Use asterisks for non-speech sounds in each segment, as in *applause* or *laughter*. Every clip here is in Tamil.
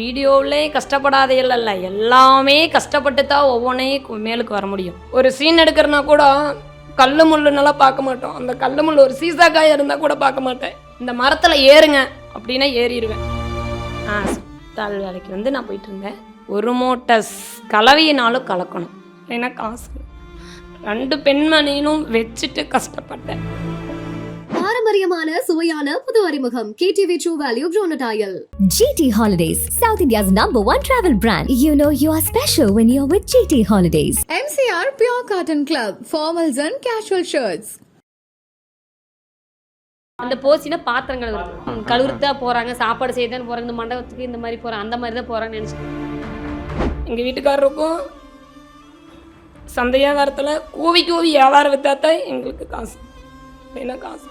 வீடியோவிலே கஷ்டப்படாத இல்லைல்ல எல்லாமே கஷ்டப்பட்டு தான் ஒவ்வொன்றையும் மேலுக்கு வர முடியும். ஒரு சீன் எடுக்கிறனா கூட கல்லு முள்ளுன்னெல்லாம் பார்க்க மாட்டோம். அந்த கல்லு முள் ஒரு சீசாக்காய் இருந்தால் கூட பார்க்க மாட்டேன். இந்த மரத்தில் ஏறுங்க அப்படின்னா ஏறிடுவேன் ஆ சித்தாள் வேலைக்கு வந்து நான் போயிட்டு இருந்தேன். ஒரு மூட்டை கலவையினாலும் கலக்கணும். ஏன்னா காசு. ரெண்டு பெண்மணியிலும் வச்சுட்டு கஷ்டப்பட்டேன். பாரம்பரியமான சுவையான புது அறிமுகம் கேடிவி ட்ரூ வேல்யூ ப்ரோனடாயல் GT Holidays, South India's number one travel brand. You know you are special when you're with GT Holidays. MCR Pure Cotton Club, formals and casual shirts. அந்த போச்சினா பாத்திரம் கழுவுறது கழுவுறதா போறாங்க சாப்பாடு செய்ய தான் போறாங்க இந்த மண்டபத்துக்கு இந்த மாதிரி போறாங்க அந்த மாதிரி தான் போறாங்கன்னு நினைச்சு எங்கள் வீட்டுக்காரருக்கும் சந்தையா வாரத்தில் கூவி கூவி வியாபாரம் வித்தாத்தான் எங்களுக்கு காசு என்ன காசு?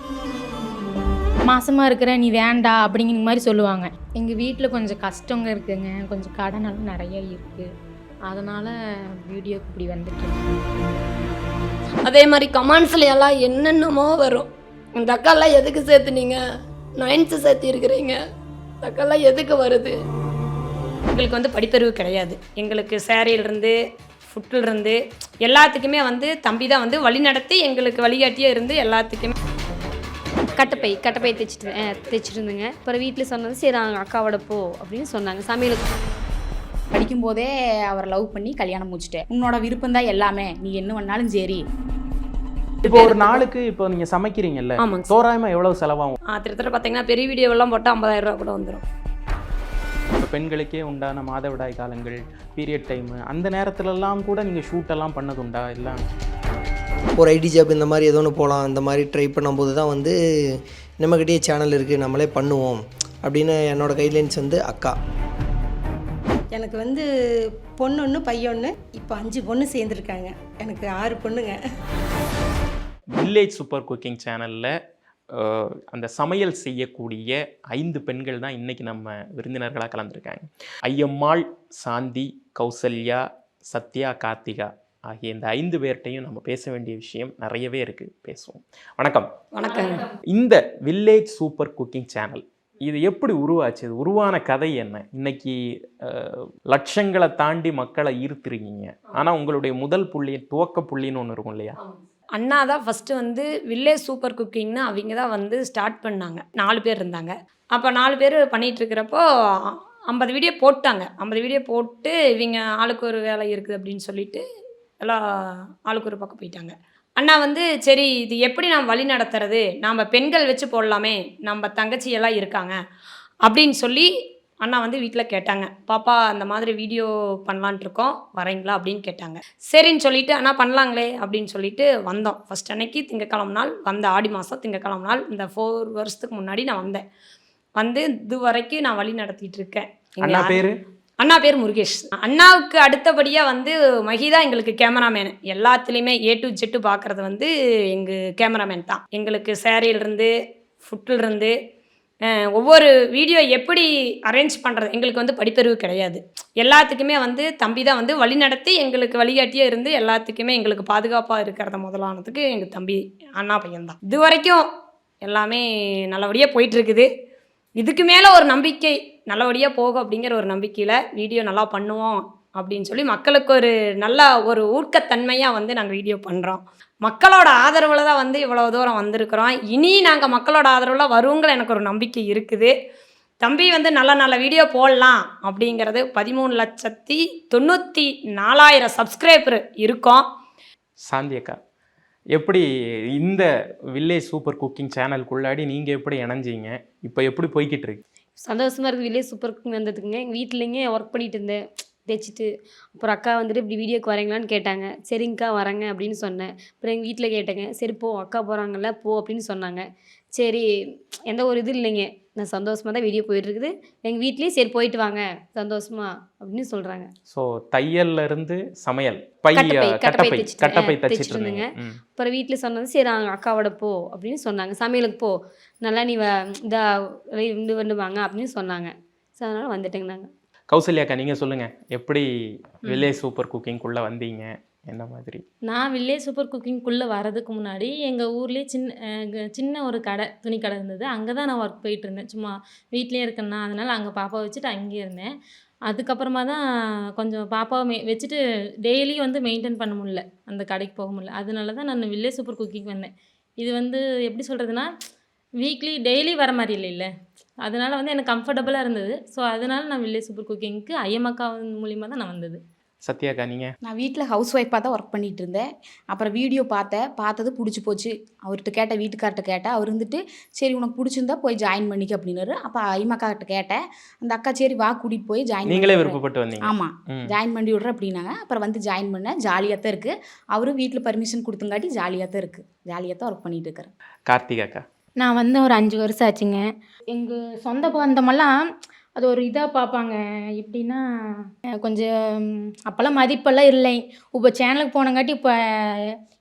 மாசமா இருக்கிற நீ வேண்டா அப்படிங்கிற மாதிரி சொல்லுவாங்க. எங்கள் வீட்டில் கொஞ்சம் கஷ்டங்க இருக்குங்க. கொஞ்சம் கடனெல்லாம் நிறைய இருக்குது அதனால் வீடியோக்கு இப்படி வந்துட்டு அதே மாதிரி கமெண்ட்ஸ்ல எல்லாம் என்னென்னமோ வரும். இந்த அக்காலாம் எதுக்கு சேர்த்துனீங்க? நைன்த்து சேர்த்து இருக்கிறீங்க அக்காலாம் எதுக்கு வருது? எங்களுக்கு வந்து படிப்பறிவு கிடையாது. எங்களுக்கு சேரீலேருந்து ஃபுட்டிலிருந்து எல்லாத்துக்குமே வந்து தம்பி தான் வந்து வழி நடத்தி எங்களுக்கு வழிகாட்டியே இருந்து எல்லாத்துக்குமே. கட்டப்பை கட்டப்பை தைச்சிட்டு தைச்சிட்டு இருந்தேங்க அப்புறம் வீட்டில் சொன்னது சரி அவங்க அக்காவோட போ அப்படின்னு சொன்னாங்க. சமையலுக்கு படிக்கும்போதே அவரை லவ் பண்ணி கல்யாணம் முடிச்சிட்டேன். உன்னோட விருப்பம் தான் எல்லாமே. நீ என்ன பண்ணாலும் சரி. இப்போ ஒரு நாளுக்கு இப்போ நீங்க சமைக்கிறீங்கல்ல. தோராயமா எவ்வளவு செலவாகும்? ஆ, கிட்டத்தட்ட பார்த்தீங்கன்னா பெரிய வீடியோவெல்லாம் போட்டால் ஐம்பதாயிரம் ரூபா கூட வந்துடும் பெண்களுக்கே உண்டான மாதவிடாய் காலங்கள் பீரியட் டைம் அந்த நேரத்துலலாம் கூட நீங்கள் ஷூட் எல்லாம் பண்ணதுண்டா? எல்லாம் ஒரு ஐடி ஜாப் இந்த மாதிரி ஏதோ ஒன்று போகலாம் இந்த மாதிரி ட்ரை பண்ணும்போது தான் வந்து நம்மக்கிட்டே சேனல் இருக்குது நம்மளே பண்ணுவோம் அப்படின்னு என்னோட கைட்லைன்ஸ் வந்து அக்கா. எனக்கு வந்து பொண்ணு ஒன்று பையன் ஒன்று இப்போ அஞ்சு பொண்ணு சேர்ந்துருக்காங்க. எனக்கு ஆறு பொண்ணுங்க. வில்லேஜ் சூப்பர் குக்கிங் சேனலில் அந்த சமையல் செய்யக்கூடிய ஐந்து பெண்கள் தான் இன்னைக்கு நம்ம விருந்தினர்களாக கலந்துருக்காங்க. ஐயம்மாள் சாந்தி கௌசல்யா சத்யா கார்த்திகா ஆகிய இந்த ஐந்து பேர்கிட்டையும் நம்ம பேச வேண்டிய விஷயம் நிறையவே இருக்குது பேசுவோம். வணக்கம். வணக்கம். இந்த வில்லேஜ் சூப்பர் குக்கிங் சேனல் இது எப்படி உருவாச்சு? இது உருவான கதை என்ன? இன்னைக்கு லட்சங்களை தாண்டி மக்களை ஈர்த்துருக்கீங்க. ஆனால் உங்களுடைய முதல் புள்ளி துவக்க புள்ளின்னு ஒன்று இருக்கும் இல்லையா? அண்ணா தான் ஃபஸ்ட்டு வந்து வில்லேஜ் சூப்பர் குக்கிங்னு அவங்க தான் வந்து ஸ்டார்ட் பண்ணாங்க. நாலு பேர் இருந்தாங்க. அப்போ நாலு பேர் பண்ணிகிட்டு இருக்கிறப்போ ஐம்பது வீடியோ போட்டாங்க. ஐம்பது வீடியோ போட்டு இவங்க ஆளுக்கு ஒரு வேலை இருக்குது அப்படின்னு சொல்லிட்டு எல்லாம் ஆளுக்கு ஒரு பக்கம் போயிட்டாங்க. அண்ணா வந்து சரி இது எப்படி நாம் வழி நடத்துறது? நாம் பெண்கள் வச்சு போடலாமே. நம்ம தங்கச்சி எல்லாம் இருக்காங்க அப்படின்னு சொல்லி அண்ணா வந்து வீட்டில் கேட்டாங்க பாப்பா அந்த மாதிரி வீடியோ பண்ணலான்ட்டு இருக்கோம் வரீங்களா? அப்படின்னு கேட்டாங்க. சரின்னு சொல்லிட்டு அண்ணா பண்ணலாங்களே அப்படின்னு சொல்லிட்டு வந்தோம். ஃபர்ஸ்ட் அன்னைக்கு திங்கக்கிழமை நாள் வந்த ஆடி மாதம் திங்கக்கிழமை நாள் இந்த ஃபோர் வருஷத்துக்கு முன்னாடி நான் வந்தேன். வந்து இது வரைக்கும் நான் வழி நடத்திட்டு இருக்கேன். அண்ணா பேரு? அண்ணா பேர் முருகேஷ். அண்ணாவுக்கு அடுத்தபடியாக வந்து மஹிதா எங்களுக்கு கேமராமேன். எல்லாத்துலேயுமே ஏ டு ஜெட்டு பார்க்குறது வந்து எங்கள் கேமராமேன் தான். எங்களுக்கு சேரீலேருந்து ஃபுட்டிலிருந்து ஒவ்வொரு வீடியோ எப்படி அரேஞ்ச் பண்ணுறது எங்களுக்கு வந்து படிப்பறிவு கிடையாது. எல்லாத்துக்குமே வந்து தம்பி தான் வந்து வழிநடத்தி எங்களுக்கு வழிகாட்டியே இருந்து எல்லாத்துக்குமே எங்களுக்கு பாதுகாப்பாக இருக்கிறத முதலானதுக்கு எங்கள் தம்பி அண்ணா பையன்தான் இது வரைக்கும் எல்லாமே நல்லபடியாக போயிட்டுருக்குது. இதுக்கு மேலே ஒரு நம்பிக்கை நல்லபடியாக போகும் அப்படிங்கிற ஒரு நம்பிக்கையில் வீடியோ நல்லா பண்ணுவோம் அப்படின்னு சொல்லி மக்களுக்கு ஒரு நல்ல ஒரு ஊக்கத்தன்மையாக வந்து நாங்கள் வீடியோ பண்ணுறோம் மக்களோட ஆதரவில் தான் வந்து இவ்வளோ தூரம் வந்திருக்கிறோம். இனி நாங்கள் மக்களோட ஆதரவில் வருங்கிற எனக்கு ஒரு நம்பிக்கை இருக்குது. தம்பி வந்து நல்ல நல்ல வீடியோ போடலாம் அப்படிங்கிறது பதிமூணு லட்சத்தி தொண்ணூற்றி நாலாயிரம் சப்ஸ்கிரைபர் இருக்கோம். சாந்தி அக்கா எப்படி இந்த வில்லேஜ் சூப்பர் குக்கிங் சேனலுக்குள்ளாடி நீங்கள் எப்படி இணைஞ்சீங்க? இப்போ எப்படி போய்கிட்டு இருக்கு? சந்தோஷமா இருக்கு வில்லேஜ் சூப்பர் குக்கிங் வந்ததுக்குங்க. எங்கள் வீட்டிலேங்க ஒர்க் பண்ணிட்டு இருந்தேன். தைச்சிட்டு அப்புறம் அக்கா வந்துட்டு இப்படி வீடியோக்கு வரீங்களான்னு கேட்டாங்க. சரிங்கக்கா வரேங்க அப்படின்னு சொன்னேன். அப்புறம் எங்கள் வீட்டில் கேட்டேங்க. சரி போ அக்கா போகிறாங்கல்ல போ அப்படின்னு சொன்னாங்க. சரி எந்த ஒரு இது இல்லைங்க. நான் சந்தோஷமாக தான் வீடியோ போயிட்டுருக்குது எங்கள் வீட்லேயும் சரி போயிட்டு வாங்க. சந்தோஷமா அப்படின்னு சொல்கிறாங்க ஸோ தையல்ல இருந்து சமையல். கட்டப்பை, கட்டப்பை தைச்சிட்டு- இருந்தீங்க. அப்புறம் வீட்டில் சொன்னது சரி அவங்க அக்காவோட போ அப்படின்னு சொன்னாங்க. சமையலுக்கு போ. நல்லா நீ வ இதா இருந்து வந்துவாங்க அப்படின்னு சொன்னாங்க. ஸோ அதனால் வந்துட்டேங்க நாங்கள் கௌசல்யா அக்கா நீங்கள் சொல்லுங்கள் எப்படி வில்லேஜ் சூப்பர் குக்கிங்குள்ளே வந்தீங்க? என்ன மாதிரி? நான் வில்லேஜ் சூப்பர் குக்கிங்குள்ளே வரதுக்கு முன்னாடி எங்கள் ஊர்லேயே சின்ன சின்ன ஒரு கடை துணி கடை இருந்தது. அங்கே தான் நான் ஒர்க் போயிட்டு இருந்தேன். சும்மா வீட்டிலே இருக்கேன்னா அதனால் அங்கே பாப்பாவை வச்சுட்டு அங்கேயே இருந்தேன். அதுக்கப்புறமா தான் கொஞ்சம் பாப்பாவை மெ வச்சுட்டு டெய்லி வந்து மெயின்டைன் பண்ண முடியல. அந்த கடைக்கு போக முடியல. அதனால தான் நான் வில்லேஜ் சூப்பர் குக்கிங் வந்தேன். இது வந்து எப்படி சொல்கிறதுனா வீக்லி டெய்லி வர மாதிரி இல்லைல்ல? அதனால் வந்து எனக்கு கம்ஃபர்டபுளாக இருந்தது. ஸோ அதனால் நான் வில்லேஜ் சூப்பர் குக்கிங்க்கு ஐயமக்கா மூலிமா தான் நான் வந்தது. சத்யாக்கா நீங்கள் நான் வீட்டில் ஹவுஸ் ஒய்ஃபாக தான் ஒர்க் பண்ணிட்டு இருந்தேன். அப்புறம் வீடியோ பார்த்தேன். பார்த்தது பிடிச்சி போச்சு. அவர்கிட்ட கேட்டேன் வீட்டுக்கார்ட்ட கேட்டேன். அவர் இருந்துட்டு சரி உனக்கு பிடிச்சிருந்தா போய் ஜாயின் பண்ணிக்க அப்படின்னாரு. அப்போ ஐமாக்கார்ட்ட கேட்டேன். அந்த அக்கா சரி வா கூட்டிகிட்டு போய் ஜாயின் நீங்களே விருப்பப்பட்டு வந்தீங்க. ஆமாம். ஜாயின் பண்ணி விட்றேன் அப்படின்னாங்க. அப்புறம் வந்து ஜாயின் பண்ணேன். ஜாலியாக தான் இருக்குது அவரும் வீட்டில் பர்மிஷன் கொடுத்தங்காட்டி ஜாலியாக தான் இருக்குது ஜாலியாக தான் ஒர்க் பண்ணிட்டு இருக்கிறேன் கார்த்திகாக்கா நான் வந்து ஒரு அஞ்சு வருஷம் ஆச்சுங்க. எங்கள் சொந்த பந்தமெல்லாம் அது ஒரு இதாக பார்ப்பாங்க. எப்படின்னா கொஞ்சம் அப்போல்லாம் மதிப்பெல்லாம் இல்லை. இப்போ சேனலுக்கு போனங்காட்டி இப்போ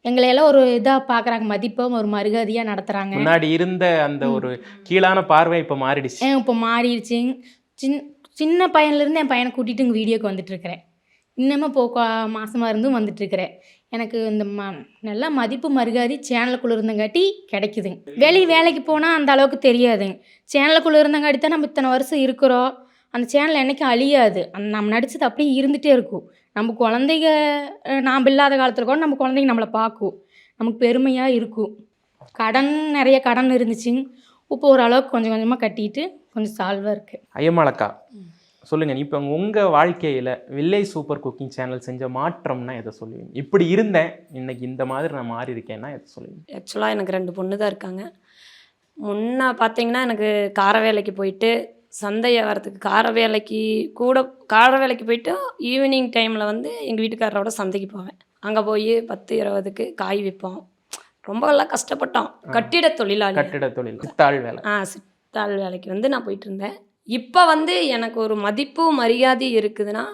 எங்களையெல்லாம் ஒரு இதாக பார்க்குறாங்க. மதிப்பாக ஒரு மரியாதையாக நடத்துகிறாங்க முன்னாடி இருந்த அந்த ஒரு கீழான பார்வை இப்போ மாறிடுச்சு. இப்போ மாறிடுச்சு சின் சின்ன பையன்லேருந்து என் பையனை கூட்டிகிட்டு இங்கே வீடியோக்கு வந்துட்டுருக்கிறேன். இன்னமும் போ மாதமாக இருந்தும் வந்துட்டுருக்கிறேன் எனக்கு இந்த ம நல்ல மதிப்பு மரியாதை சேனலுக்குள்ளே இருந்தங்காட்டி கிடைக்குதுங்க. வெளி வேலைக்கு போனால் அந்த அளவுக்கு தெரியாதுங்க. சேனலுக்குள்ளே இருந்தங்காட்டி தான் நம்ம இத்தனை வருஷம் இருக்கிறோம். அந்த சேனல் என்றைக்கும் அழியாது. அந்த நம்ம நடிச்சது அப்படியே இருந்துகிட்டே இருக்கும். நம்ம குழந்தைங்க நாம் இல்லாத காலத்தில் கூட நம்ம குழந்தைங்க நம்மளை பார்க்கும். நமக்கு பெருமையாக இருக்கும். கடன் நிறைய கடன் இருந்துச்சுங்க. இப்போ ஓரளவுக்கு கொஞ்சம் கொஞ்சமாக கட்டிட்டு கொஞ்சம் சால்வாக இருக்குது ஐயம்மாளக்கா சொல்லுங்க இப்போ உங்க வாழ்க்கையில வில்லேஜ் சூப்பர் குக்கிங் சேனல் செஞ்ச மாற்றம்னா எதை சொல்லுவீங்க? இப்படி இருந்தேன் இன்னைக்கு இந்த மாதிரி நான் மாறி இருக்கேன்னா எதை சொல்லுவீங்க? ஆக்சுவலாக எனக்கு ரெண்டு பொண்ணு தான் இருக்காங்க. முன்ன பார்த்தீங்கன்னா எனக்கு கார வேலைக்கு போயிட்டு சந்தை வரத்துக்கு கார வேலைக்கு கூட கார வேலைக்கு போயிட்டு ஈவினிங் டைமில் வந்து எங்கள் வீட்டுக்காரரோட சந்தைக்கு போவேன். அங்கே போய் பத்து இருபதுக்கு காய் விற்போம். ரொம்ப எல்லாம் கஷ்டப்பட்டோம். கட்டிட தொழிலாளி. கட்டிட தொழில் சித்தாள் வேலை. ஆ சித்தாள் வேலைக்கு வந்து நான் போயிட்டு இருந்தேன். இப்போ வந்து எனக்கு ஒரு மதிப்பு மரியாதை இருக்குதுன்னா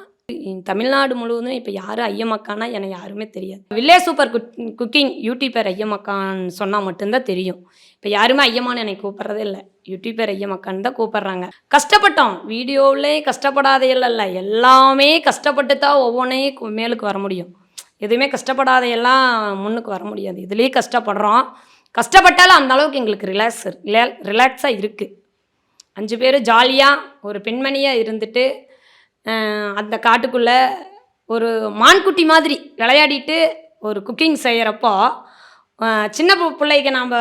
தமிழ்நாடு முழுவதும் இப்போ யார் ஐயமக்கானா எனக்கு யாருமே தெரியாது. Village super cook cooking youtuber ஐயமக்கான்னு சொன்னால் மட்டும்தான் தெரியும். இப்போ யாருமே ஐயமான்னு என்னை கூப்பிட்றதே இல்லை. யூடியூபர் ஐயமக்கான்னு தான் கூப்பிட்றாங்க. கஷ்டப்பட்டோம். வீடியோவிலே கஷ்டப்படாத இல்லை எல்லாமே கஷ்டப்பட்டு தான் ஒவ்வொன்றையும் மேலுக்கு வர முடியும். எதுவுமே கஷ்டப்படாத எல்லாம் முன்னுக்கு வர முடியாது. இதுலேயே கஷ்டப்படுறோம். கஷ்டப்பட்டாலும் அந்த அளவுக்கு எங்களுக்கு ரிலாக்ஸ் ரிலாக்ஸாக இருக்குது அஞ்சு பேர் ஜாலியாக ஒரு பெண்மணியாக இருந்துட்டு அந்த காட்டுக்குள்ளே ஒரு மான்குட்டி மாதிரி விளையாடிட்டு ஒரு குக்கிங் செய்கிறப்போ சின்ன பிள்ளைக்கு நாம்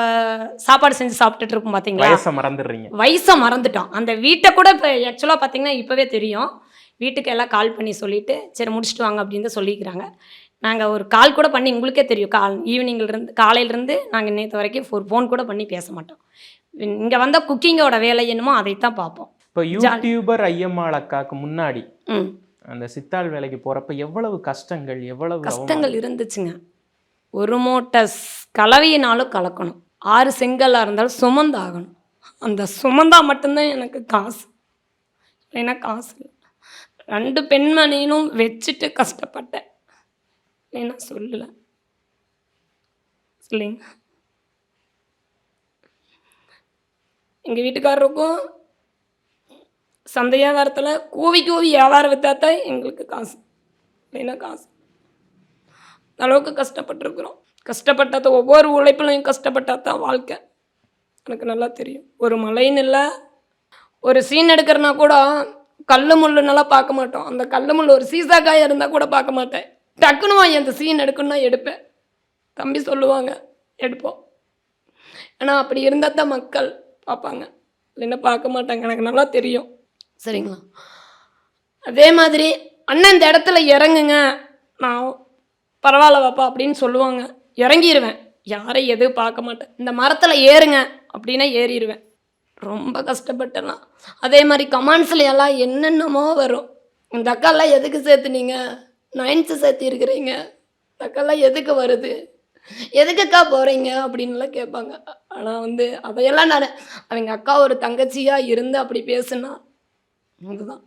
சாப்பாடு செஞ்சு சாப்பிட்டுட்டு இருப்போம் பார்த்தீங்களா வயசை மறந்துடுறீங்க. வயசை மறந்துட்டோம். அந்த வீட்டை கூட இப்போ ஆக்சுவலாக பார்த்தீங்கன்னா இப்போவே தெரியும். வீட்டுக்கு எல்லாம் கால் பண்ணி சொல்லிவிட்டு சரி முடிச்சுட்டு வாங்க அப்படின்னு தான் சொல்லிக்கிறாங்க. நாங்கள் ஒரு கால் கூட பண்ணி உங்களுக்கே தெரியும். கால் ஈவினிங்லேருந்து காலையிலேருந்து நாங்கள் நேற்று வரைக்கும் ஒரு ஃபோன் கூட பண்ணி பேச மாட்டோம். இங்கே வந்தால் குக்கிங்கோட வேலை என்னமோ அதைத்தான் பார்ப்போம். இப்போ யூடியூபர் ஐயம்மாள் முன்னாடி அந்த சித்தாள் வேலைக்கு போறப்ப எவ்வளவு கஷ்டங்கள் எவ்வளவு கஷ்டங்கள் இருந்துச்சுங்க. ஒரு மூட்டை கலவையினாலும் கலக்கணும். ஆறு செங்கல்லாக இருந்தாலும் சுமந்தாகணும். அந்த சுமந்தா மட்டும்தான் எனக்கு காசு. இல்லைன்னா காசு இல்லை. ரெண்டு பெண்மணியும் வச்சுட்டு கஷ்டப்பட்டேன். இல்லைன்னா சொல்லலை. இல்லைங்க. எங்கள் வீட்டுக்காரருக்கும் சந்தை வியாபாரத்தில் கூவி கூவி வியாபாரம் விற்றா தான் எங்களுக்கு காசு. இல்லைன்னா காசு. அந்த அளவுக்கு கஷ்டப்பட்டிருக்கிறோம். தான் ஒவ்வொரு உழைப்புலையும் கஷ்டப்பட்டா தான் வாழ்க்கை. எனக்கு நல்லா தெரியும். ஒரு மலைன்னு இல்லை ஒரு சீன் எடுக்கிறனா கூட கல் முள்ளுன்னெல்லாம் பார்க்க மாட்டோம். அந்த கல் முள் ஒரு சீசா காயாக இருந்தால் கூட பார்க்க மாட்டேன். டக்குன்னு வாங்கி அந்த சீன் எடுக்கணும்னா எடுப்பேன். தம்பி சொல்லுவாங்க எடுப்போம். ஏன்னா அப்படி இருந்தால் தான் மக்கள் பார்ப்பாங்க. இல்லைன்னா பார்க்க மாட்டாங்க. எனக்கு நல்லா தெரியும். சரிங்களா? அதே மாதிரி அண்ணன் இந்த இடத்துல இறங்குங்க. நான் பரவாயில்ல வாப்பா அப்படின்னு சொல்லுவாங்க. இறங்கிடுவேன் யாரை எதுவும் பார்க்க மாட்டேன். இந்த மரத்தில் ஏறுங்க அப்படின்னா ஏறிடுவேன் ரொம்ப கஷ்டப்பட்டலாம் அதே மாதிரி கமெண்ட்ஸில் எல்லாம் என்னென்னமோ வரும். இந்த அக்காலாம் எதுக்கு சேர்த்துனீங்க? நைன்த்து சேர்த்து இருக்கிறீங்க அக்காலாம் எதுக்கு வருது? எதுக்குக்கா போகிறீங்க அப்படின்லாம் கேட்பாங்க. ஆனால் வந்து அதையெல்லாம் நான் அவங்க அக்கா ஒரு தங்கச்சியாக இருந்து அப்படி பேசுனா அதுதான்.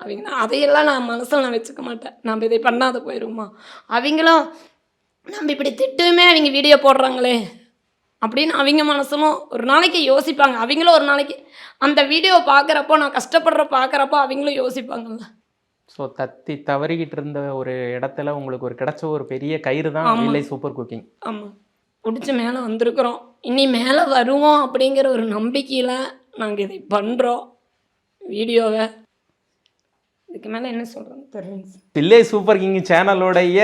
அவங்க நான் அதையெல்லாம் நான் மனசில் நான் வச்சுக்க மாட்டேன். நம்ம இதை பண்ணாத போயிடுமா அவங்களும் நம்ம இப்படி திட்டுமே அவங்க வீடியோ போடுறாங்களே அப்படின்னு அவங்க மனசுலும் ஒரு நாளைக்கு யோசிப்பாங்க. அவங்களும் ஒரு நாளைக்கு அந்த வீடியோ பார்க்குறப்போ நான் கஷ்டப்படுற பார்க்குறப்போ அவங்களும் யோசிப்பாங்கல்ல. ஸோ தத்தி தவறிக்கிட்டு இருந்த ஒரு இடத்துல உங்களுக்கு ஒரு கிடைச்ச ஒரு பெரிய கயிறு தான். வில்லேஜ் சூப்பர் குக்கிங் ஆமாம் பிடிச்சி மேலே வந்திருக்கிறோம். இனி மேலே வருவோம் அப்படிங்கிற ஒரு நம்பிக்கையில் நாங்கள் இதை பண்ணுறோம் வீடியோவை. இதுக்கு மேலே என்ன தெரியல. சார் வில்லேஜ் சூப்பர் கிங் சேனலோடைய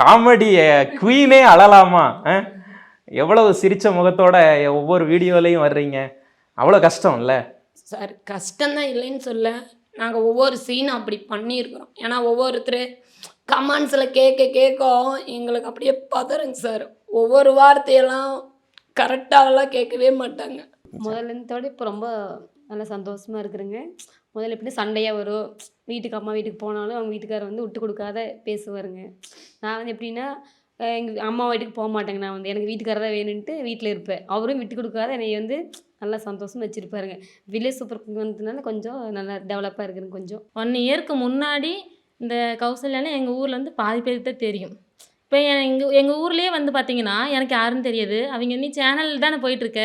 காமெடி குவீனே அழலாமா? எவ்வளவு சிரிச்ச முகத்தோட ஒவ்வொரு வீடியோலையும் வர்றீங்க? அவ்வளோ கஷ்டம் இல்லை சார் கஷ்டம்தான் இல்லைன்னு சொல்ல. நாங்கள் ஒவ்வொரு சீனும் அப்படி பண்ணியிருக்கிறோம். ஏன்னா ஒவ்வொருத்தர் கமெண்ட்ஸில் கேட்க கேட்க எங்களுக்கு அப்படியே பதறுங்க சார் ஒவ்வொரு வார்த்தையெல்லாம் கரெக்டாகலாம் கேட்கவே மாட்டாங்க. முதல்லத்தோட இப்போ ரொம்ப நல்லா சந்தோஷமாக இருக்கிறேங்க. முதல்ல எப்படி சண்டையாக வரும். வீட்டுக்கு அம்மா வீட்டுக்கு போனாலும் அவங்க வீட்டுக்காரர் வந்து விட்டு கொடுக்காத பேசுவாருங்க. நான் வந்து எப்படின்னா எங்கள் அம்மா வீட்டுக்கு போக மாட்டேங்க. நான் வந்து எனக்கு வீட்டுக்காரர் தான் வேணும்ன்ட்டு வீட்டில் இருப்பேன். அவரும் விட்டு கொடுக்காத என்னை வந்து நல்லா சந்தோஷம் வச்சுருப்பாருங்க வில்லேஜ் சூப்பர் குக் வந்ததுனால கொஞ்சம் நல்லா டெவலப்பாக இருக்குதுங்க கொஞ்சம். ஒன் இயருக்கு முன்னாடி இந்த கௌசல்யானா எங்கள் ஊரில் வந்து பாதி பேருக்கு தான் தெரியும். இப்போ எங்கள் எங்கள் ஊர்லேயே வந்து பார்த்தீங்கன்னா எனக்கு யாருன்னு தெரியாது. அவங்க நீ சேனல் தானே போயிட்டுருக்க?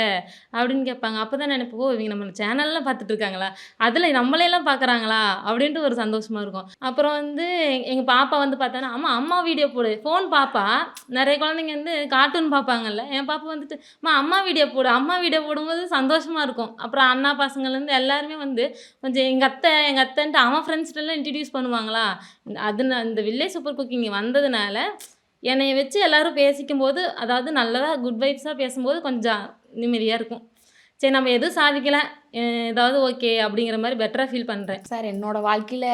அப்படின்னு கேட்பாங்க. அப்போ தான் நினைப்போ இவங்க நம்ம சேனல்லாம் பார்த்துட்ருக்காங்களா அதில் நம்மளையெல்லாம் பார்க்குறாங்களா அப்படின்ட்டு ஒரு சந்தோஷமாக இருக்கும். அப்புறம் வந்து எங்கள் பாப்பா வந்து பார்த்தோன்னா அம்மா அம்மா வீடியோ போடு. ஃபோன் பாப்பா. நிறைய குழந்தைங்க வந்து கார்ட்டூன் பார்ப்பாங்கல்ல என் பாப்பா வந்துட்டு அம்மா அம்மா வீடியோ போடு. அம்மா வீடியோ போடும்போது சந்தோஷமாக இருக்கும். அப்புறம் அண்ணா பசங்கள்லேருந்து எல்லாருமே வந்து கொஞ்சம் எங்கள் அத்தை எங்கள் அத்தைன்ட்டு அவன் ஃப்ரெண்ட்ஸ்கிட்டலாம் இன்ட்ரடியூஸ் பண்ணுவாங்களா? அது இந்த வில்லேஜ் சூப்பர் குக்கிங் வந்ததுனால என்னைய வச்சு எல்லாரும் பேசிக்கும் போது அதாவது நல்லதாக குட் வைப்ஸாக பேசும்போது கொஞ்சம் நிம்மதியாக இருக்கும். சரி நம்ம எதுவும் சாதிக்கல. ஏதாவது ஓகே அப்படிங்கிற மாதிரி பெட்டராக ஃபீல் பண்ணுறேன் சார் என்னோட வாழ்க்கையில்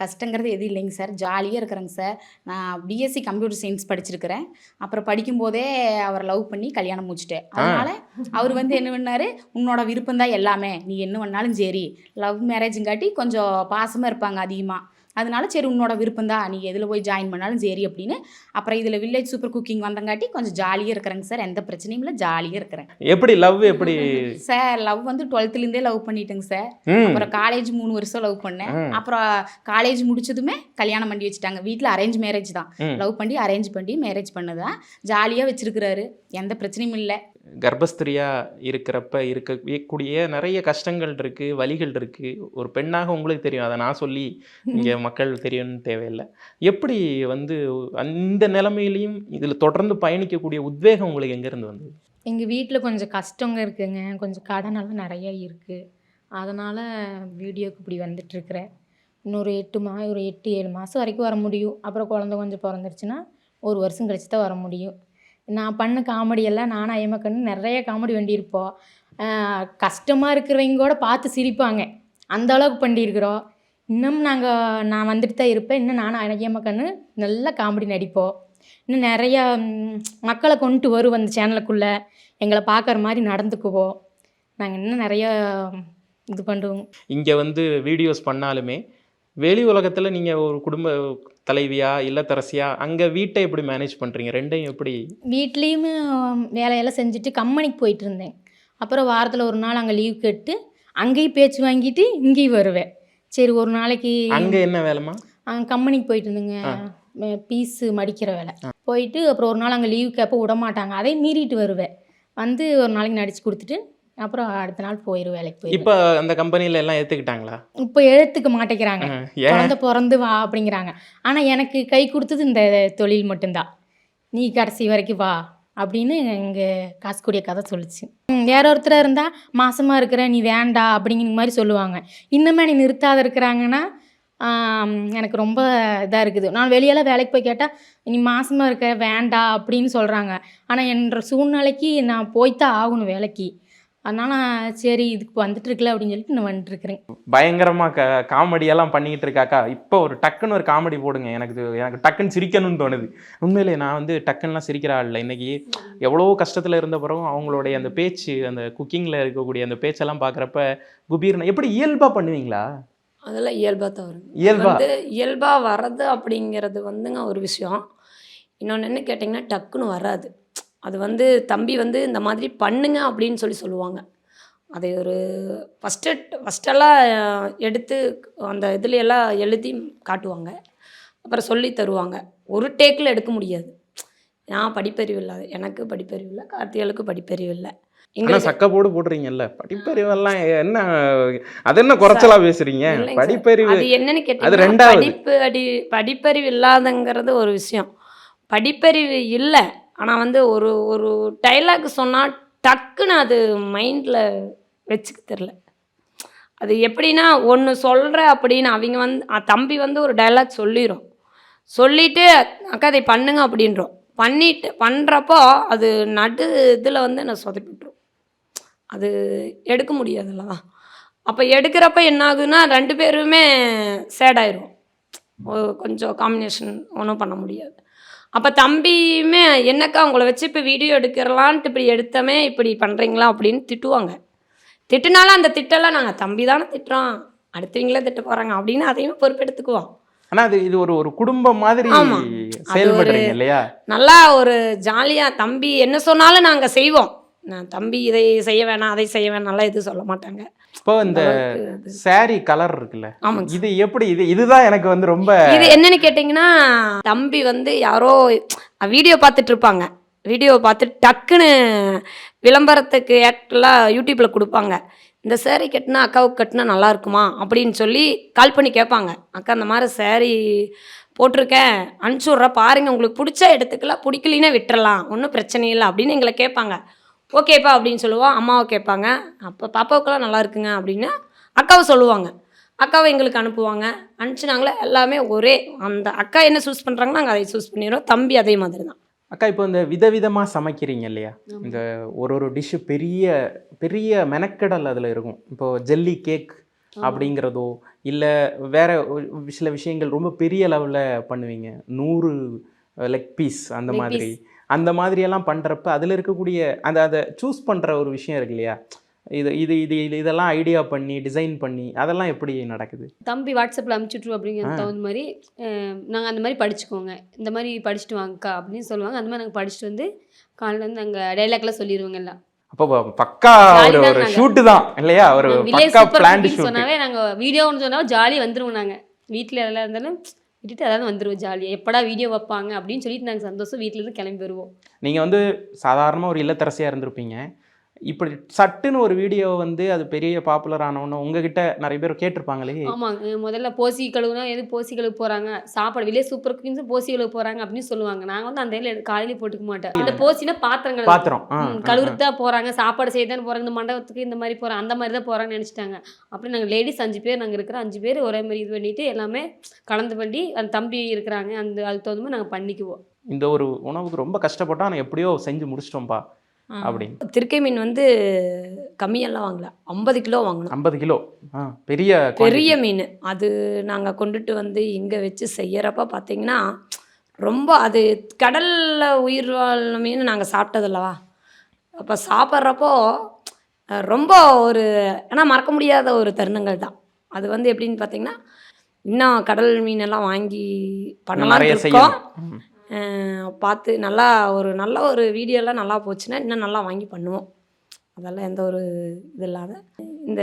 கஷ்டங்கிறது எதுவும் இல்லைங்க சார். ஜாலியாக இருக்கிறேங்க சார். நான் பிஎஸ்சி கம்ப்யூட்டர் சயின்ஸ் படிச்சிருக்கிறேன். அப்புறம் படிக்கும்போதே அவரை லவ் பண்ணி கல்யாணம் முடிச்சிட்டேன். அதனால அவர் வந்து என்ன பண்ணாரு? உன்னோட விருப்பம் தான் எல்லாமே. நீ என்ன பண்ணாலும் சரி. லவ் மேரேஜுங்காட்டி கொஞ்சம் பாசமாக இருப்பாங்க அதிகமாக அதனால சரி உன்னோட விருப்பம் தான் நீ எதில் போய் ஜாயின் பண்ணாலும் சரி அப்படின்னு. அப்புறம் இதில் வில்லேஜ் சூப்பர் குக்கிங் வந்தங்காட்டி கொஞ்சம் ஜாலியாக இருக்கிறேங்க சார் எந்த பிரச்சனையும் இல்லை ஜாலியாக இருக்கிறேன். எப்படி லவ் எப்படி? சார் லவ் வந்து டுவெல்த்துலேருந்தே லவ் பண்ணிட்டேங்க சார் அப்புறம் காலேஜ் மூணு வருஷம் லவ் பண்ணேன். அப்புறம் காலேஜ் முடிச்சதுமே கல்யாணம் பண்ணி வச்சுட்டாங்க. வீட்டில் அரேஞ்ச் மேரேஜ் தான். லவ் பண்ணி அரேஞ்ச் பண்ணி மேரேஜ் பண்ணதான் ஜாலியாக வச்சிருக்கிறாரு. எந்த பிரச்சனையும் இல்லை. கர்ப்பஸ்திரியா இருக்கிறப்ப இருக்கக்கூடிய நிறைய கஷ்டங்கள் இருக்கு வலிகள் இருக்கு. ஒரு பெண்ணாக உங்களுக்கு தெரியும். அதை நான் சொல்லி இங்க *laughs* மக்கள் தெரியணும்னு தேவையில்லை. எப்படி வந்து அந்த நிலைமையிலையும் இதுல தொடர்ந்து பயணிக்கக்கூடிய உத்வேகம் உங்களுக்கு எங்க இருந்து வந்தது? எங்கள் வீட்டில் கொஞ்சம் கஷ்டங்க இருக்குங்க. கொஞ்சம் கடனெல்லாம் நிறைய இருக்குது அதனால் வீடியோக்கு இப்படி வந்துட்டுருக்குறேன் இன்னொரு எட்டு மா ஒரு எட்டு ஏழு மாதம் வரைக்கும் வர முடியும். அப்புறம் குழந்த கொஞ்சம் பிறந்துருச்சுன்னா ஒரு வருஷம் கழிச்சு தான் வர முடியும். நான் பண்ண காமெடியெல்லாம் நானும் ஐயமக்கன்னு நிறைய காமெடி வேண்டியிருப்போம் கஷ்டமாக இருக்கிறவங்க கூட பார்த்து சிரிப்பாங்க. அந்த அளவுக்கு பண்ணியிருக்கிறோம். இன்னும் நாங்கள் நான் வந்துட்டு தான் இருப்பேன். இன்னும் நானும் ஐயமக்கன்னு நல்லா காமெடி நடிப்போம். இன்னும் நிறையா மக்களை கொண்டு வருவோம் அந்த சேனலுக்குள்ளே எங்களை பார்க்குற மாதிரி நடந்துக்குவோம். நாங்கள் இன்னும் நிறையா இது பண்ணுவோம். இங்கே வந்து வீடியோஸ் பண்ணாலுமே வெளி உலகத்தில் நீங்கள் ஒரு குடும்ப தலைவியா இல்லத்தரசியா அங்க வீட்டை எப்படி மேனேஜ் பண்றீங்க? ரெண்டையும் எப்படி? வீட்லேயுமே வேலையெல்லாம் செஞ்சுட்டு கம்பெனிக்கு போயிட்டு இருந்தேன். அப்புறம் வாரத்தில் ஒரு நாள் அங்கே லீவ் கேட்டு அங்கேயும் பேச்சு வாங்கிட்டு இங்கேயும் வருவேன். சரி ஒரு நாளைக்கு அங்க என்ன வேலைமா அங்கே கம்பெனிக்கு போயிட்டு இருந்தேங்க. பீஸு மடிக்கிற வேலை. போயிட்டு அப்புறம் ஒரு நாள் அங்கே லீவ் கேப்போ விட மாட்டாங்க அதையும் மீறிட்டு வருவேன். வந்து ஒரு நாளைக்கு நடிச்சு கொடுத்துட்டு அப்புறம் அடுத்த நாள் போயிடுவேன் வேலைக்கு போயிடுவேன் இப்ப அந்த கம்பெனில எல்லாம் ஏத்துக்கிட்டாங்களா? இப்போ எடுத்துக்க மாட்டேங்கிறாங்க. குழந்த பிறந்து வா அப்படிங்கிறாங்க. ஆனால் எனக்கு கை கொடுத்தது இந்த தொழில் மட்டும்தான். நீ கடைசி வரைக்கும் வா அப்படின்னு எங்கள் காசுக்கூடிய கதை சொல்லுச்சு. வேற ஒருத்தர் இருந்தால் மாசமாக இருக்கிற நீ வேண்டா அப்படிங்கிற மாதிரி சொல்லுவாங்க. இன்னுமே நீ நிறுத்தாத இருக்கிறாங்கன்னா எனக்கு ரொம்ப இதாக இருக்குது. நான் வெளியெல்லாம் வேலைக்கு போய் கேட்டால் நீ மாசமாக இருக்க வேண்டா அப்படின்னு சொல்கிறாங்க ஆனால் என்ற சூழ்நிலைக்கு நான் போய்த்தான் ஆகணும் வேலைக்கு. அதனால் சரி இதுக்கு வந்துட்டு இருக்கல அப்படின்னு சொல்லிட்டு நான் வந்துட்டுருக்கிறேன். பயங்கரமா க காமெடி எல்லாம் பண்ணிக்கிட்டு இருக்காக்கா? இப்போ ஒரு டக்குன்னு ஒரு காமெடி போடுங்க. எனக்கு எனக்கு டக்குன்னு சிரிக்கணும்னு தோணுது. உண்மையிலே நான் வந்து டக்குன்னுலாம் சிரிக்கிற ஆள் இல்லை. இன்னைக்கு எவ்வளோ கஷ்டத்துல இருந்த பிறகும் அவங்களுடைய அந்த பேச்சு அந்த குக்கிங்ல இருக்கக்கூடிய அந்த பேச்செல்லாம் பார்க்குறப்ப குபீர்னு எப்படி இயல்பா பண்ணுவீங்களா? அதெல்லாம் இயல்பாக தான் வரும் இயல்பா? வந்து இயல்பாக வர்றது அப்படிங்கிறது வந்துங்க ஒரு விஷயம். இன்னொன்று என்ன கேட்டிங்கன்னா டக்குன்னு வராது. அது வந்து தம்பி வந்து இந்த மாதிரி பண்ணுங்க அப்படின்னு சொல்லி சொல்லுவாங்க. அதை ஒரு ஃபஸ்ட்டு ஃபஸ்ட்டெல்லாம் எடுத்து அந்த இதுல எல்லாம் எழுதி காட்டுவாங்க. அப்புறம் சொல்லி தருவாங்க. ஒரு டேக்கில் எடுக்க முடியாது. நான் படிப்பறிவு இல்லாத எனக்கு படிப்பறிவு இல்லை கார்த்திகளுக்கு படிப்பறிவு இல்லை. ஆனா எங்களுக்கு சக்க போடு போடுறீங்கல்ல? படிப்பறிவெல்லாம் என்ன அது என்ன குறைச்சலா பேசுறீங்க. படிப்பறிவு அது என்னன்னு ரெண்டாவது. படிப்பு அடி படிப்பறிவு இல்லாதங்கிறது ஒரு விஷயம். படிப்பறிவு இல்லை ஆனால் வந்து ஒரு ஒரு டைலாக் சொன்னால் டக்குன்னு அது மைண்டில் வச்சுக்க தெரில அது எப்படின்னா ஒன்று சொல்கிற அப்படின்னு அவங்க வந்து தம்பி வந்து ஒரு டைலாக் சொல்லிடும் சொல்லிவிட்டு அக்கா இதை பண்ணுங்க அப்படின்றோம். பண்ணிட்டு பண்ணுறப்போ அது நடு இதில் வந்து நான் சொதப்பிட்டுரும். அது எடுக்க முடியாதுல்ல அப்போ எடுக்கிறப்ப என்ன ஆகுதுன்னா ரெண்டு பேருமே சேட் ஆயிரும். கொஞ்சம் காம்பினேஷன் ஒன்றும் பண்ண முடியாது. அப்போ தம்பியுமே என்னக்கா உங்களை வச்சு இப்போ வீடியோ எடுக்கிறலான்ட்டு இப்படி எடுத்தமே இப்படி பண்ணுறீங்களா அப்படின்னு திட்டுவாங்க. திட்டுனாலும் அந்த திட்டெல்லாம் நாங்கள் தம்பி தானே திட்டுறோம் அடுத்தவங்களே திட்ட போகிறாங்க அப்படின்னு அதையும் பொறுப்பெடுத்துக்குவோம் ஆனா அது இது ஒரு ஒரு குடும்பம் மாதிரி செயல்படுறீங்க இல்லையா? நல்லா ஒரு ஜாலியாக தம்பி என்ன சொன்னாலும் நாங்கள் செய்வோம். நான் தம்பி இதை செய்ய வேணாம் அதை செய்ய வேணாம்லாம் எதுவும் சொல்ல மாட்டாங்க. இப்போ இந்த saree கலர் இருக்குல்ல ஆமாங்க சார். இது எப்படி இது இதுதான் எனக்கு வந்து ரொம்ப இது என்னன்னு கேட்டிங்கன்னா தம்பி வந்து யாரோ வீடியோ பார்த்துட்டு இருப்பாங்க. வீடியோ பார்த்துட்டு டக்குன்னு விளம்பரத்துக்கு ஆக்டெல்லாம் யூடியூப்பில் கொடுப்பாங்க. இந்த சேரீ கட்டினா அக்காவுக்கு கட்டினா நல்லா இருக்குமா? அப்படின்னு சொல்லி கால் பண்ணி கேட்பாங்க. அக்கா இந்த மாதிரி சேரீ போட்டிருக்கேன். அனுப்பிச்சி விட்ற பாருங்க உங்களுக்கு பிடிச்ச எடுத்துக்கலாம் பிடிக்கலினா விட்டுறலாம். ஒன்றும் பிரச்சனை இல்லை அப்படின்னு எங்களை கேட்பாங்க. ஓகேப்பா அப்படின்னு சொல்லுவோம் அம்மாவை கேட்பாங்க. அப்போ பாப்பாவுக்கெல்லாம் நல்லா இருக்குங்க அப்படின்னு அக்காவை சொல்லுவாங்க. அக்காவை எங்களுக்கு அனுப்புவாங்க. அனுப்பிச்சினாங்களே எல்லாமே ஒரே அந்த அக்கா என்ன சூஸ் பண்ணுறாங்களோ நாங்கள் அதை சூஸ் பண்ணிடுறோம். தம்பி அதே மாதிரி தான். அக்கா இப்போ இந்த விதவிதமா சமைக்கிறீங்க இல்லையா. இந்த ஒரு ஒரு டிஷ்ஷு பெரிய பெரிய மெனக்கெடல் அதில் இருக்கும். இப்போ ஜெல்லி கேக். அப்படிங்கிறதோ இல்லை வேற ஒரு சில விஷயங்கள் ரொம்ப பெரிய லெவலில் பண்ணுவீங்க. நூறு லெக் பீஸ் அந்த மாதிரி piece. அந்த மாதிரியெல்லாம் பண்ணுறப்ப அதில் இருக்கக்கூடிய அந்த அதை சூஸ் பண்ணுற ஒரு விஷயம் இருக்கு இல்லையா? இது இது இது இது- இதெல்லாம் ஐடியா பண்ணி டிசைன் பண்ணி அதெல்லாம் எப்படி நடக்குது? தம்பி வாட்ஸ்அப்பில் அனுப்பிச்சுட்ரு அப்படிங்கிற ஆ. தகுந்த மாதிரி நாங்கள் அந்த மாதிரி படிச்சுக்கோங்க. இந்த மாதிரி படிச்சுட்டு வாங்கக்கா அப்படின்னு சொல்லுவாங்க. அந்த மாதிரி நாங்கள் படிச்சுட்டு வந்து காலையில் வந்து நாங்கள் டைலாக்லாம் சொல்லிடுவோங்க எல்லாம். அப்போ பக்கா ஒரு ஒரு. ஷூட்டு தான் இல்லையா? ஒரு பக்கா ஷூட் சொன்னாவே நாங்கள் வீடியோன்னு சொன்னால் ஜாலியாக வந்துருவோம் நாங்கள் வீட்டில் எல்லாம் இருந்தாலும் விட்டுட்டு அதாவது வந்துடுவோம் ஜாலியாக எப்படா வீடியோ வைப்பாங்க அப்படின்னு சொல்லிட்டு நாங்கள் சந்தோஷம் வீட்டிலேருந்து கிளம்பி வருவோம். நீங்கள் வந்து சாதாரணமாக ஒரு இல்லத்தரசியாக இருந்திருப்பீங்க. இப்படி சட்டுன்னு ஒரு வீடியோ வந்து அது பெரிய பாப்புலர் ஆனவொன்னே உங்ககிட்ட நிறைய பேர் கேட்டிருப்பாங்களே. ஆமாங்க. முதல்ல போசி கழுவுனா எது போசி கழுவு போகிறாங்க சாப்பாடு வில்லேஜ் சூப்பர் குக்கிங்ஸ் போசி கழுவு போகிறாங்க அப்படின்னு சொல்லுவாங்க. நாங்கள் வந்து அந்த இதில் காலையிலே போட்டுக்க மாட்டோம். அந்த போசினா பாத்திரங்கள். பாத்திரம். கழுவுறது தான் போகிறாங்க சாப்பாடு செய்ய தான் போகிறாங்க இந்த மண்டபத்துக்கு இந்த மாதிரி போகிறாங்க அந்த மாதிரி தான் போகிறாங்கன்னு நினச்சிட்டாங்க. அப்படி நாங்கள் லேடிஸ் அஞ்சு பேர் நாங்கள் இருக்கிறோம் அஞ்சு பேர் ஒரே மாதிரி இது பண்ணிட்டு எல்லாமே கலந்து பண்ணி அந்த தம்பி இருக்கிறாங்க அந்த அதுக்கு தகுந்த மாதிரி நாங்கள் பண்ணிக்குவோம். இந்த ஒரு உணவுக்கு ரொம்ப கஷ்டப்பட்டா நான் எப்படியோ செஞ்சு முடிச்சிட்டோம்ப்பா அப்படின்னு. திருக்கை மீன் வந்து கம்மியெல்லாம் வாங்கல. ஐம்பது கிலோ வாங்கினோம் ஐம்பது கிலோ. பெரிய பெரிய. மீன். அது நாங்கள் கொண்டுட்டு வந்து இங்கே வச்சு செய்யறப்ப பார்த்தீங்கன்னா ரொம்ப அது கடலில் உயிர் வாழ்ந்த மீன் நாங்கள் சாப்பிட்டதில்லவா அப்போ சாப்பிட்றப்போ ரொம்ப ஒரு ஏன்னா மறக்க முடியாத ஒரு தருணங்கள் தான். அது வந்து எப்படின்னு பார்த்தீங்கன்னா இன்னும் கடல் மீனெல்லாம் வாங்கி பண்ணலாம் இருக்கோம். பார்த்து நல்லா ஒரு நல்ல ஒரு வீடியோலாம் நல்லா போச்சுன்னா இன்னும் நல்லா வாங்கி பண்ணுவோம். அதெல்லாம் எந்த ஒரு இது இல்லாத. இந்த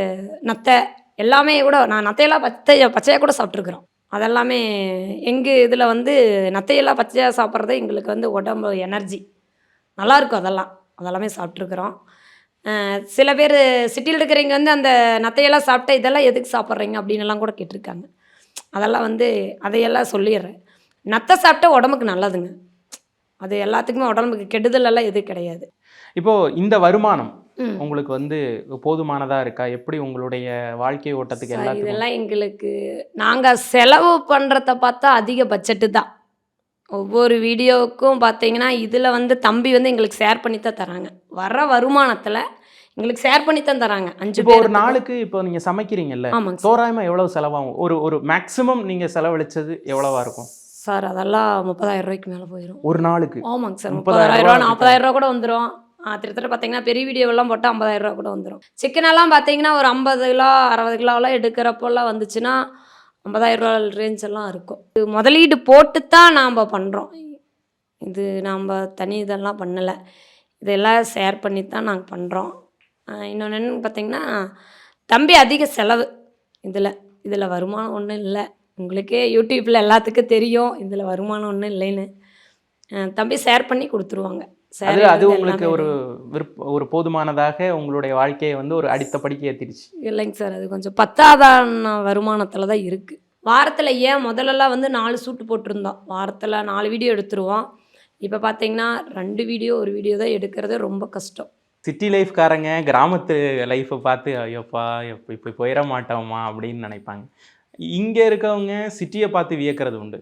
நத்தை எல்லாமே கூட நான் நத்தையெல்லாம் பச்சை பச்சையாக கூட சாப்பிட்ருக்குறோம் அதெல்லாமே எங்கள் இதில் வந்து நத்தையெல்லாம் பச்சையாக சாப்பிட்றது எங்களுக்கு வந்து உடம்பு எனர்ஜி. நல்லாயிருக்கும் அதெல்லாம். அதெல்லாமே சாப்பிட்ருக்குறோம் சில பேர் சிட்டியில் இருக்கிறவங்க வந்து அந்த நத்தையெல்லாம் சாப்பிட்டா இதெல்லாம் எதுக்கு சாப்பிட்றீங்க அப்படின்லாம் கூட கேட்டிருக்காங்க. அதெல்லாம் வந்து அதையெல்லாம் சொல்லிடுறேன். நத்தை சாப்பிட்டா உடம்புக்கு நல்லதுங்க. அது எல்லாத்துக்குமே உடம்புக்கு கெடுதல் எல்லாம் எதுவும் கிடையாது. இப்போ இந்த வருமானம். உங்களுக்கு வந்து போதுமானதா இருக்கா? எப்படி உங்களுடைய வாழ்க்கை ஓட்டத்துக்கு எல்லாத்துக்கும்? இதெல்லாம் எங்களுக்கு நாங்கள் செலவு பண்ணுறத பார்த்தா அதிக பட்ஜெட்டு தான். ஒவ்வொரு வீடியோவுக்கும் பார்த்தீங்கன்னா இதில் வந்து தம்பி வந்து எங்களுக்கு ஷேர் பண்ணி தான் தராங்க. வர வருமானத்தில் எங்களுக்கு ஷேர் பண்ணி தான் தராங்க. அஞ்சு இப்போ ஒரு. நாளுக்கு இப்போ நீங்க சமைக்கிறீங்கல்ல ஆமாங்க சார். தோராயமா எவ்வளவு செலவாகும்? ஒரு ஒரு மேக்ஸிமம் நீங்க செலவழிச்சது எவ்வளவா இருக்கும்? சார் அதெல்லாம் முப்பதாயிரம் ரூபாய்க்கு மேலே போயிடும் ஒரு நாளுக்கு? ஆமாங்க சார் முப்பதாயிரம் ரூபா நாற்பதாயிரம் ரூபா கூட வந்துடும் திருத்தர பார்த்தீங்கன்னா பெரிய வீடியோவெல்லாம் போட்டால் ஐம்பதாயிரம் ரூபா கூட வந்துடும் சிக்கனெல்லாம் பார்த்தீங்கன்னா ஒரு ஐம்பது கிலோ அறுபது கிலோலாம் எடுக்கிறப்போல்லாம் வந்துச்சுன்னா ஐம்பதாயிரம் ரூபா ரேஞ்ச் எல்லாம் இருக்கும். இது முதலீடு போட்டு தான் நாம் பண்ணுறோம் இது நாம் தனி இதெல்லாம் பண்ணலை. இதெல்லாம் ஷேர் பண்ணி தான் நாங்கள் பண்ணுறோம் இன்னொன்று என்னன்னு பார்த்தீங்கன்னா தம்பி அதிக செலவு இதில். இதில் வருமானம் ஒன்றும் இல்லை. உங்களுக்கே யூடியூப்பில் எல்லாத்துக்கும் தெரியும். இதில் வருமானம் ஒன்றும் இல்லைன்னு. தம்பி ஷேர் பண்ணி கொடுத்துருவாங்க. அது அது உங்களுக்கு ஒரு விருப்ப ஒரு போதுமானதாக உங்களுடைய வாழ்க்கையை வந்து ஒரு அடித்த படிக்க ஏத்திடுச்சு. இல்லைங்க சார் அது கொஞ்சம் பத்தாதான வருமானத்தில் தான் இருக்குது வாரத்தில் ஏன் முதல்லலாம் வந்து நாலு சூட்டு போட்டிருந்தோம். வாரத்தில் நாலு வீடியோ எடுத்துருவோம். இப்போ பார்த்தீங்கன்னா ரெண்டு வீடியோ ஒரு வீடியோ தான் எடுக்கிறது ரொம்ப கஷ்டம். சிட்டி லைஃப்காரங்க கிராமத்து லைஃப்பை பார்த்து ஐயோப்பா எப்போ இப்படி போயிட மாட்டோமா? அப்படின்னு நினைப்பாங்க. இங்கே இருக்கவங்க சிட்டியை பார்த்து வியக்கிறது உண்டு.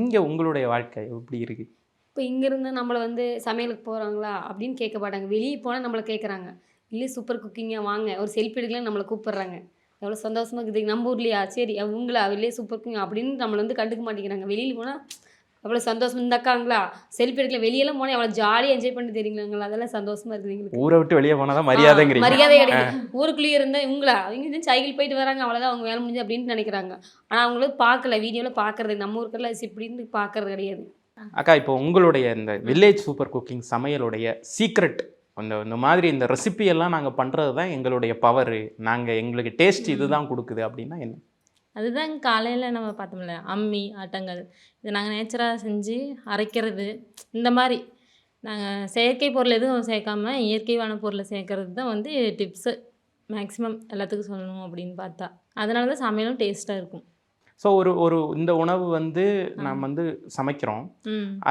இங்கே உங்களுடைய வாழ்க்கை எப்படி இருக்கு? இப்போ இங்கேருந்து நம்மளை வந்து சமையலுக்கு போகிறாங்களா அப்படின்னு கேட்க மாட்டாங்க. வெளியே போனால் நம்மளை கேட்குறாங்க. இல்லை சூப்பர் குக்கிங்காக வாங்க. ஒரு செல்ஃபி எடுக்கலாம் நம்மளை கூப்பிட்றாங்க. எவ்வளோ சந்தோஷமாக இருக்குது. நம்ம ஊர்லையா? சரி உங்களா? வெளியே சூப்பர் குக்கிங் அப்படின்னு நம்மளை வந்து கண்டுக்க மாட்டேங்கிறாங்க. வெளியில் போனால் எவ்வளோ சந்தோஷம். இந்த அக்காங்களா செல்ஃபி எடுக்கல வெளியெல்லாம் போனால் எவ்வளோ ஜாலியாக என்ஜாய் பண்ணி தெரியுங்களா? அதெல்லாம் சந்தோஷமாக இருக்குது எங்களுக்கு. ஊரை விட்டு வெளியே போனால் தான் மரியாதைங்கிறீங்க. மரியாதை கிடைக்கும் ஊருக்குள்ளேயே இருந்தால் இவங்களா? அவங்க வந்து சைக்கிள் போயிட்டு வராங்க அவ்வளோதான் அவங்க வேலை முடிஞ்சு அப்படின்னு நினைக்கிறாங்க. ஆனால் அவங்களும் பார்க்கல வீடியோவில் பார்க்கறது. நம்ம ஊருக்கெல்லாம் இப்படின்னு பார்க்கறது கிடையாது. அக்கா இப்போ உங்களுடைய இந்த வில்லேஜ் சூப்பர் குக்கிங் சமையலுடைய சீக்ரெட் அந்த இந்த மாதிரி இந்த ரெசிபி எல்லாம் நாங்கள் பண்ணுறது தான் எங்களுடைய பவரு நாங்கள் எங்களுக்கு டேஸ்ட் இதுதான் கொடுக்குது அப்படின்னா என்ன? அதுதான் காலையில் நம்ம பார்த்தோம்ல அம்மி ஆட்டங்கள். இது நாங்கள் நேச்சராக செஞ்சு அரைக்கிறது. இந்த மாதிரி. நாங்கள் செயற்கை பொருள் எதுவும் சேர்க்காம இயற்கையான பொருளை சேர்க்கறது தான் வந்து டிப்ஸு மேக்ஸிமம் எல்லாத்துக்கும் சொல்லணும் அப்படின்னு பார்த்தா. அதனால தான் சமையலும் டேஸ்ட்டாக இருக்கும். ஸோ ஒரு ஒரு இந்த உணவு வந்து நாம் வந்து சமைக்கிறோம்.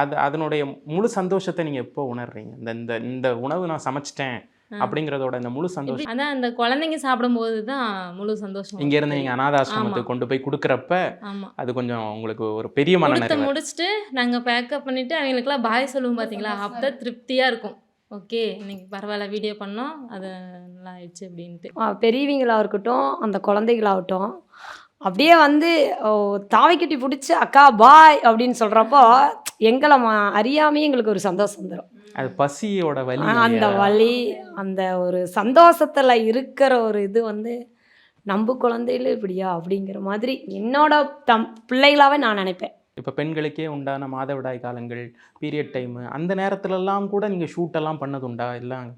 அது அதனுடைய முழு சந்தோஷத்தை நீங்கள் எப்போ உணர்றீங்க? இந்த இந்த இந்த உணவு நான் சமைச்சிட்டேன். அப்படிங்கிறதோட இந்த முழு சந்தோஷம். அதான் அந்த குழந்தைங்க சாப்பிடும்போது தான் முழு சந்தோஷம் இங்க இருந்து நீங்க அனாதாசிரமத்துக்கு கொண்டு போய் கொடுக்குறப்ப ஆமாம் அது கொஞ்சம் உங்களுக்கு ஒரு பெரிய மன முடிச்சுட்டு நாங்கள் பேக்கப் பண்ணிவிட்டு அவங்களுக்குலாம் பாய் சொல்லுவோம் பார்த்தீங்களா அப்போ திருப்தியாக இருக்கும். ஓகே இன்னைக்கு பரவாயில்ல வீடியோ பண்ணோம். அது நல்லா ஆயிடுச்சு அப்படின்ட்டு. ஆ, பெரியவங்களா இருக்கட்டும் அந்த குழந்தைகளாகட்டும் அப்படியே வந்து ஓ, தாவை கட்டி பிடிச்சி அக்கா பாய் அப்படின்னு சொல்கிறப்போ எங்களை ம- அறியாமையே எங்களுக்கு ஒரு சந்தோஷம் வந்துடும் அது பசியோட வலி. அந்த வலி அந்த ஒரு சந்தோஷத்தில் இருக்கிற ஒரு இது வந்து நம்ம குழந்தையில இப்படியா? அப்படிங்கிற மாதிரி என்னோட தம் பிள்ளைகளாவே நான் நினைப்பேன். இப்போ பெண்களுக்கே உண்டான மாதவிடாய் காலங்கள் பீரியட் டைம் அந்த நேரத்துலலாம் கூட நீங்கள் ஷூட் எல்லாம் பண்ணதுண்டா? எல்லாம்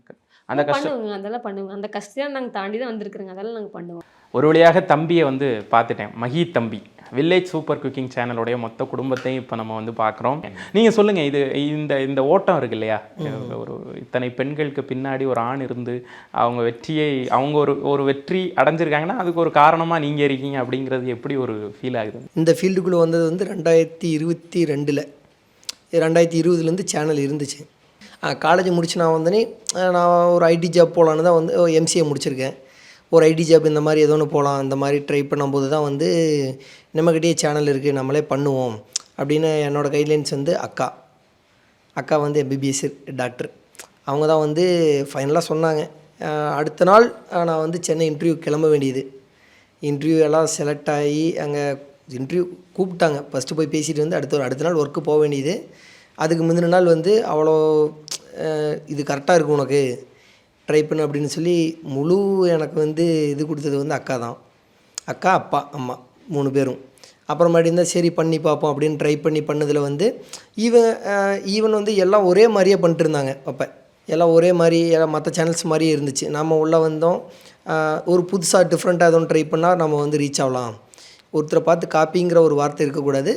அந்த கஷ்டம் அதெல்லாம் பண்ணுவோம் அந்த கஷ்டம் நாங்கள் தாண்டி தான் வந்திருக்கிறோங்க அதெல்லாம் நாங்கள் பண்ணுவோம். ஒரு வழியாக தம்பியை வந்து பார்த்துட்டேன். மகி தம்பி. வில்லேஜ் சூப்பர் குக்கிங் சேனலுடைய மொத்த குடும்பத்தையும் இப்போ நம்ம வந்து பார்க்குறோம் நீங்கள் சொல்லுங்கள் இது இந்த இந்த ஓட்டம் இருக்கு இல்லையா? ஒரு இத்தனை பெண்களுக்கு பின்னாடி ஒரு ஆண் இருந்து அவங்க வெற்றியை அவங்க ஒரு ஒரு வெற்றி அடைஞ்சிருக்காங்கன்னா அதுக்கு ஒரு காரணமாக நீங்கள் இருக்கீங்க அப்படிங்கிறது எப்படி ஒரு ஃபீல் ஆகுது? இந்த ஃபீல்டுக்குள்ளே வந்தது வந்து ரெண்டாயிரத்தி இருபத்தி ரெண்டில். ரெண்டாயிரத்தி இருபதுலேருந்து சேனல் இருந்துச்சு. காலேஜ் முடிச்சு நான் வந்தோடனே அஹ் நான் ஒரு ஐடி ஜாப் போகலான்னு தான் வந்து எம்சிஏ முடிச்சிருக்கேன். ஒரு ஐடி ஜாப் இந்த மாதிரி ஏதோ ஒன்று போகலாம் இந்த மாதிரி ட்ரை பண்ணும்போது தான் வந்து நம்மக்கிட்டேயே சேனல் இருக்குது நம்மளே பண்ணுவோம் அப்படின்னு என்னோடய கைட்லைன்ஸ் வந்து அக்கா. அக்கா வந்து எம்பிபிஎஸ் டாக்டர் அவங்க தான் வந்து ஃபைனலாக சொன்னாங்க. அடுத்த நாள் நான் வந்து சென்னை இன்டர்வியூ கிளம்ப வேண்டியது. இன்டர்வியூ எல்லாம் செலக்ட் ஆகி அங்கே இன்டர்வியூ கூப்பிட்டாங்க. ஃபஸ்ட்டு போய் பேசிட்டு வந்து அடுத்த அடுத்த நாள் ஒர்க்கு போக வேண்டியது. அதுக்கு முந்தின நாள் வந்து அவ்வளோ இது கரெக்டாக இருக்கும் உனக்கு. ட்ரை பண்ணு அப்படின்னு சொல்லி முழு எனக்கு வந்து இது கொடுத்தது வந்து அக்கா தான். அக்கா அப்பா அம்மா மூணு பேரும். அப்புறம் இருந்தால் சரி பண்ணி பார்ப்போம் அப்படின்னு ட்ரை பண்ணி பண்ணதில் வந்து ஈவன் ஈவன் வந்து எல்லாம் ஒரே மாதிரியே பண்ணிட்டு இருந்தாங்க அப்போ. எல்லாம் ஒரே மாதிரி எல்லாம் மற்ற சேனல்ஸ் மாதிரியே இருந்துச்சு. நம்ம உள்ளே வந்தோம். ஒரு புதுசாக டிஃப்ரெண்ட்டாக எதுவும் ட்ரை பண்ணால் நம்ம வந்து ரீச் ஆகலாம். ஒருத்தரை பார்த்து காப்பிங்கிற ஒரு வார்த்தை இருக்கக்கூடாது.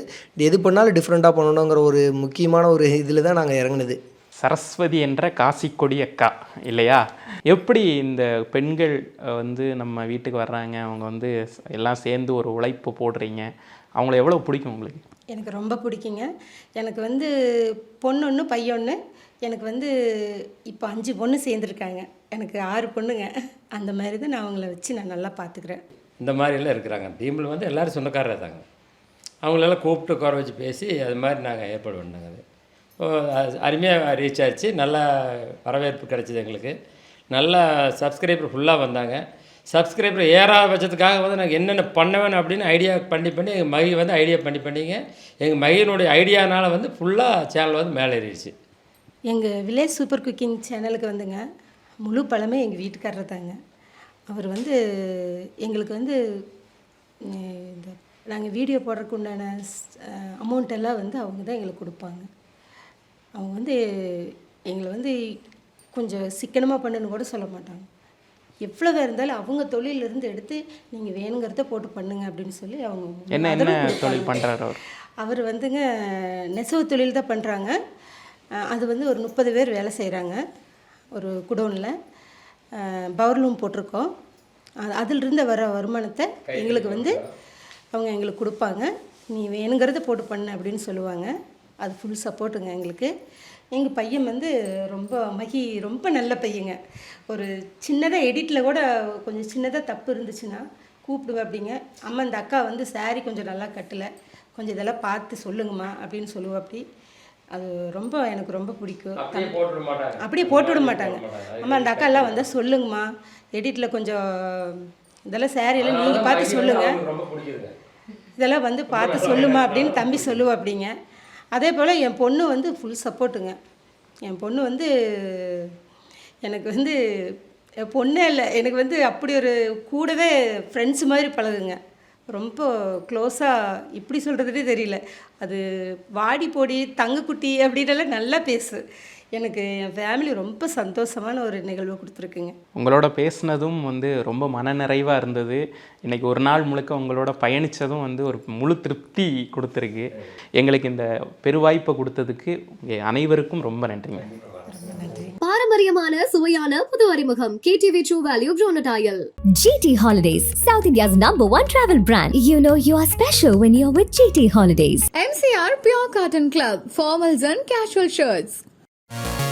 எது பண்ணாலும் டிஃப்ரெண்ட்டாக பண்ணணுங்கிற ஒரு முக்கியமான ஒரு இதில் தான் நாங்கள் இறங்குனது. சரஸ்வதி என்ற காசிக்கொடி அக்கா இல்லையா? எப்படி இந்த பெண்கள் வந்து நம்ம வீட்டுக்கு வர்றாங்க? அவங்க வந்து எல்லாம் சேர்ந்து ஒரு உழைப்பு போடுறீங்க. அவங்கள எவ்வளோ பிடிக்கும் உங்களுக்கு? எனக்கு ரொம்ப பிடிக்குங்க. எனக்கு வந்து பொண்ணு ஒன்று பையொன்று எனக்கு வந்து இப்போ அஞ்சு பொண்ணு சேர்ந்துருக்காங்க. எனக்கு ஆறு பொண்ணுங்க. அந்த மாதிரி தான் நான் அவங்கள வச்சு நான் நல்லா பார்த்துக்கிறேன் இந்த மாதிரியெல்லாம் இருக்கிறாங்க. டீமில் வந்து எல்லோரும் சொந்தக்காரர் தாங்க. அவங்களெல்லாம் கூப்பிட்டு குறை வச்சு பேசி அது மாதிரி நாங்கள் ஏற்பாடு பண்ணாங்க அது. அருமையாக ரீச் ஆச்சு. நல்ல வரவேற்பு கிடச்சிது எங்களுக்கு. நல்லா சப்ஸ்கிரைபர் ஃபுல்லாக வந்தாங்க. சப்ஸ்கிரைபர் ஏறாத பட்சத்துக்காக வந்து நாங்கள் என்னென்ன பண்ண வேணும் அப்படின்னு ஐடியா பண்ணி பண்ணி எங்கள் மகி வந்து ஐடியா பண்ணி பண்ணிங்க. எங்கள் மகியினுடைய ஐடியானால் வந்து ஃபுல்லாக சேனல் வந்து மேலே ஏறிடுச்சு எங்கள் வில்லேஜ் சூப்பர் குக்கிங் சேனலுக்கு வந்துங்க. முழு பழமே எங்கள் வீட்டுக்காரர் தாங்க. அவர் வந்து எங்களுக்கு வந்து இந்த நாங்கள் வீடியோ போடுறதுக்கு உண்டான அமௌண்ட் எல்லாம் வந்து அவங்க தான் எங்களுக்கு கொடுப்பாங்க. அவங்க வந்து எங்களை வந்து கொஞ்சம் சிக்கனமாக பண்ணுன்னு கூட சொல்ல மாட்டாங்க. எவ்வளவு இருந்தாலும் அவங்க தொழிலிருந்து எடுத்து நீங்கள் வேணுங்கிறத போட்டு பண்ணுங்க அப்படின்னு சொல்லி அவங்க என்ன என்ன. தொழில் பண்ணுறாரு அவர்? அவர் வந்துங்க நெசவு தொழில் தான் பண்ணுறாங்க அது வந்து ஒரு முப்பது பேர் வேலை செய்கிறாங்க ஒரு குடோனில். பவர்லூம் போட்டிருக்கோம். அது அதிலிருந்து வர வருமானத்தை எங்களுக்கு வந்து அவங்க எங்களுக்கு கொடுப்பாங்க. நீ வேணுங்கிறத போட்டு பண்ணு அப்படின்னு சொல்லுவாங்க. அது ஃபுல் சப்போர்ட்டுங்க எங்களுக்கு. எங்கள் பையன் வந்து ரொம்ப மகி ரொம்ப நல்ல பையங்க. ஒரு சின்னதாக எடிட்டில் கூட கொஞ்சம் சின்னதாக தப்பு இருந்துச்சுன்னா கூப்பிடுவேன் அப்படிங்க. அம்மா இந்த அக்கா வந்து saree கொஞ்சம் நல்லா கட்டலை. கொஞ்சம் இதெல்லாம் பார்த்து சொல்லுங்கம்மா அப்படின்னு சொல்லுவா அப்படி அது ரொம்ப எனக்கு ரொம்ப பிடிக்கும். அப்படியே போட்டு விட மாட்டாங்க. அம்மா அந்த அக்கா எல்லாம் வந்தால் சொல்லுங்கம்மா. எடிட்டில் கொஞ்சம் இதெல்லாம் எல்லாம் நீங்கள் பார்த்து சொல்லுங்கள் இதெல்லாம் வந்து பார்த்து சொல்லுமா அப்படின்னு தம்பி சொல்லுவா அப்படிங்க அதே போல் என் பொண்ணு வந்து ஃபுல் சப்போர்ட்டுங்க என் பொண்ணு வந்து எனக்கு வந்து என் பொண்ணே இல்லை. எனக்கு வந்து அப்படி ஒரு கூடவே ஃப்ரெண்ட்ஸ் மாதிரி பழகுங்க. ரொம்ப க்ளோஸாக இப்படி சொல்கிறதுனே தெரியல. அது வாடி போடி தங்கக்குட்டி அப்படின்னால நல்லா பேசு. எனக்கு என் ஃபேமிலி ரொம்ப சந்தோஷமான ஒரு நிகழ்வு கொடுத்துருக்குங்க உங்களோட பேசுனதும் வந்து ரொம்ப மனநிறைவாக இருந்தது இன்னைக்கு ஒரு நாள் முழுக்க உங்களோட பயணித்ததும் வந்து ஒரு முழு திருப்தி கொடுத்துருக்கு எங்களுக்கு இந்த பெருவாய்ப்பை கொடுத்ததுக்கு உங்க அனைவருக்கும் ரொம்ப நன்றிங்க பாரம்பரியமான சுவையான புது அறிமுகம் கேடிவி ட்ரூ வேல்யூ ப்ரோனடாயல் GT Holidays, South India's number one travel brand. You know you are special when you're with GT Holidays. MCR Pure Cotton Club, formals and casual shirts. Thank you